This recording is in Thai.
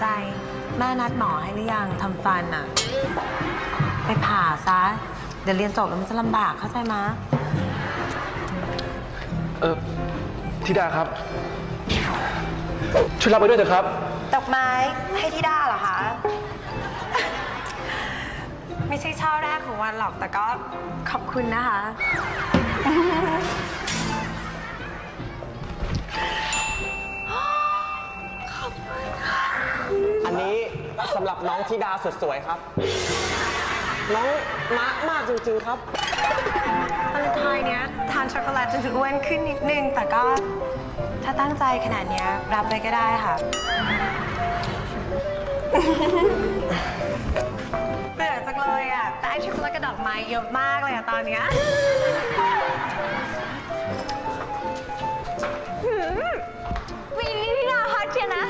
ใจ แม่นัดหมอให้หรือยังทำฟันอะไปผ่าซะ เดี๋ยวเรียนจบแล้วมันจะลำบากเข้าใจมะเออธิดาครับ ช่วยรับไปด้วยเถอะครับ ดอกไม้ให้ที่ด้าเหรอคะ ไม่ใช่ช่อแรกของวันหรอก แต่ก็ขอบคุณนะคะอั นนี้สำหรับน้องธิดาสุดสวยครับ น้องมะมากจริง ๆครับวาเลนไทน์เนี้ยทานช็อกโกแลตจนอ้วนขึ้นนิดนึง แต่ก็ถ้าตั้งใจขนาดเนี้ยรับเลยก็ได้ค่ะ เบื่อจังเลยอะได้ช็อกโกแลตกับดอกไม้เยอะมากเลยอะตอนเนี้ยหืมวีนี่นี่นาฮอตเชียวนะ